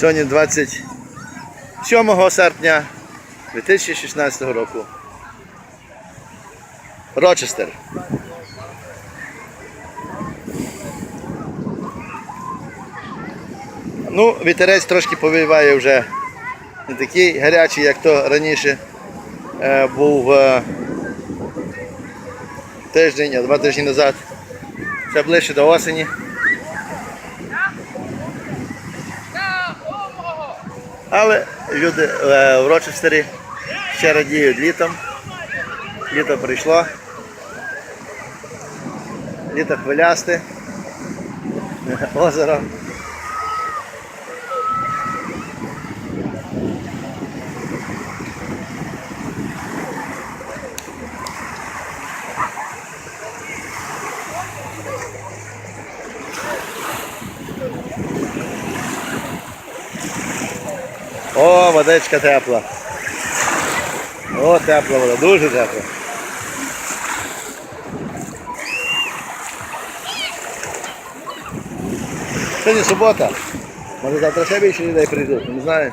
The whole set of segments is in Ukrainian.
Сьогодні 27 серпня 2016 року. Рочестер. Ну, вітерець трошки повіває вже не такий гарячий, як то раніше е, був е, тиждень, а два тижні назад. Це ближче до осені. Але люди е, в Рочестері ще радіють літом. Літо прийшло. Літо хвилясте. Озеро. О, водичка тепла. О, тепла вода, дуже тепла. Сьогодні субота. Може завтра ще більше людей прийдуть, не знаю.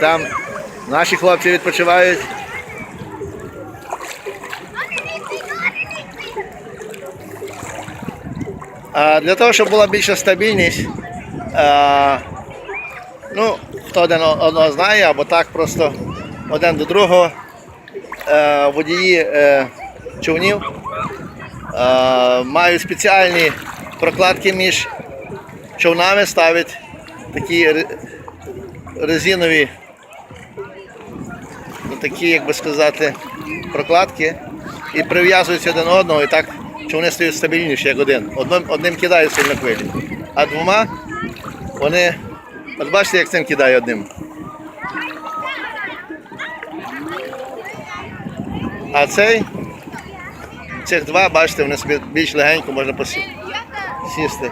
Там наші хлопці відпочивають. А для того, щоб була більша стабільність, а, ну, хто один одного знає, або так просто один до другого, е, водії е, човнів е, мають спеціальні прокладки між човнами, ставлять такі резинові, ну, такі, як би сказати, прокладки і прив'язуються один одного, і так човни стають стабільніші, як один. Одним, одним кидає сильно хвилі, а двома вони. От бачите, як цим кидає одним. А цей, цих два, бачите, вони собі більш легенько можна посі- сісти.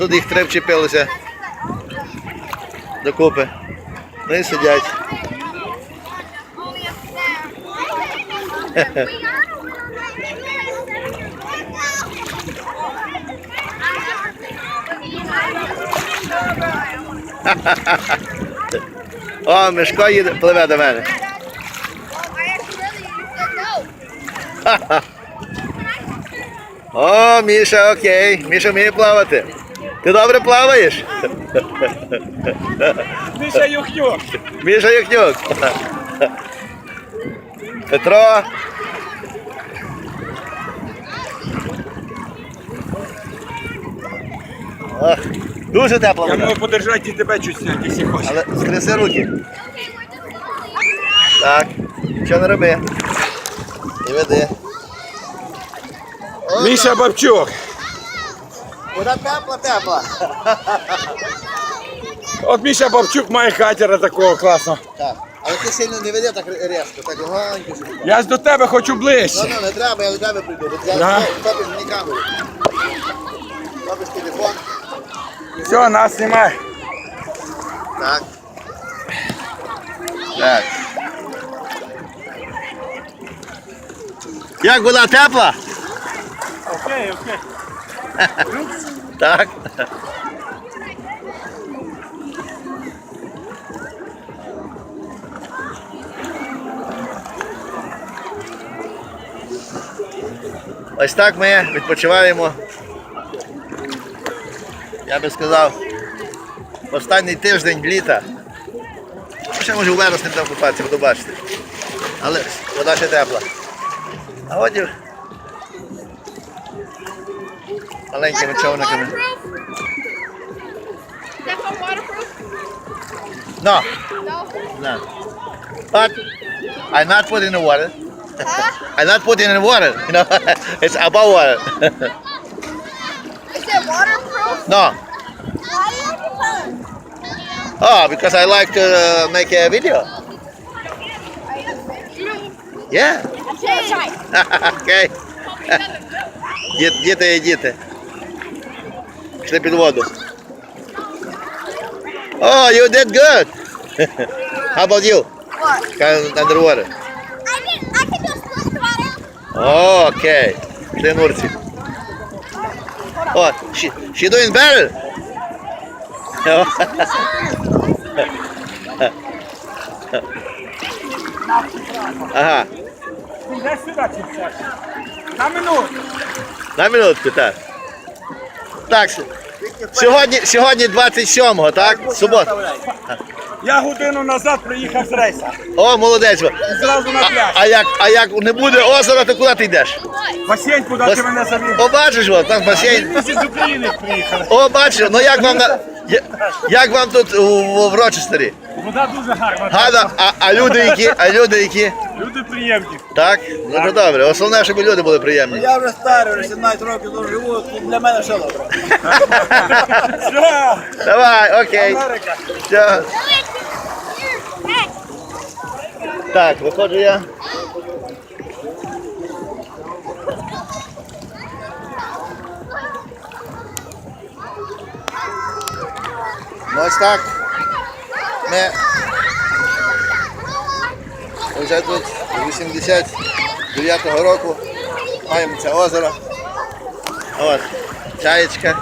Тут їх три вчепилися докупи. І сидять. О, Мишко їде, пливе до мене. О, Міша, окей. Міша вміє плавати. Ти добре плаваєш? Миша Юхнюк. Міша Юхнюк. Петро. Ох, дуже тепло Я можу подержати і тебе чуть якщо хочеш. Але скреси руки. Так, що не роби. І веди. Міша Бабчук. Вода тепла, тепла. От Міша Бабчук має катера такого класного. Так. Але ти сильно не веди так різко, так легонько. Я ж до тебе хочу Ну, ближче. ну, не треба, я до тебе прийду. Я Да. топиш мені камеру. Топиш телефон. Все, нас знімай. Так. Так. Як вода тепла? Окей, окей. Так. Ось так ми відпочиваємо. Я би сказав, останній тиждень літа. Ще може у вересні там купатися, буду бачити. Але вода ще тепла. А от і маленькими човниками. That one waterproof? No, No. no. But I not put in the water. Huh? I not put in the water. You know, it's above water. Is it waterproof? no. Why do you have your phone? Oh, because I like to uh, make a video. Yeah. Jay. Окей. Ді- Діти і діти. Пішли під воду. Oh, you did good. How about you? What? Kind of underwater. I can I can do a split water. О, окей. Пішли нурці. О, she, she doing better. О. Ага, Іди сюди, чіпчак. На минуту. на минутку, так. Так, сьогодні, сьогодні 27-го, так? Субота. Я годину назад приїхав з рейса. О, молодець. І зразу на пляж. А як, а як не буде озера, то куди ти йдеш? Басейн, куди ти мене завів? О, бачиш, от, там басейн. Ми з України приїхали. О, бачиш, ну як вам на. я- Як вам тут у, в Рочестері? Вода дуже гарна. Гада, а, а люди які? А люди які? Люди приємні. Так? Ну то добре. Основне, щоб люди були приємні. Я вже старий, вже 17 років тут живу, тут для мене все добре. Все. Давай, окей. Америка. Все. Так, виходжу я. Ну ось так. Ми вже тут з 89-го року маємо це озеро. От, чаєчка.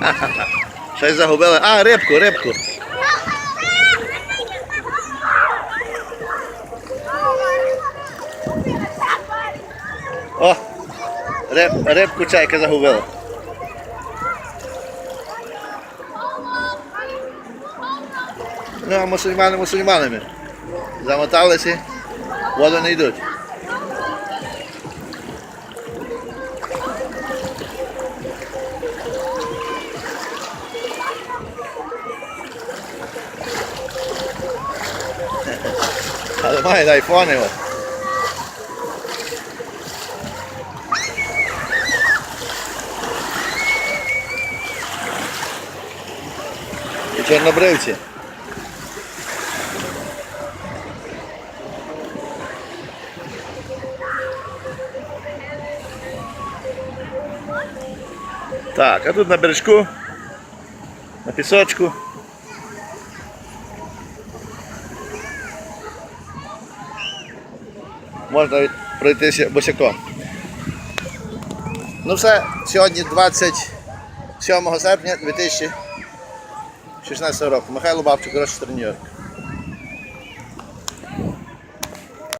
Щось загубили. А, рибку, рибку. О! Риб, рибку чайка загубила. Ну, а мусульмани мусульманами. Замоталися, воду не йдуть. Але мають айфони. От. Чорнобривці. Так, а тут на бережку, на пісочку. Можна пройтися босяком. Ну все, сьогодні 27 серпня 2016 року. Михайло Бабчук, гроші Нью-Йорк.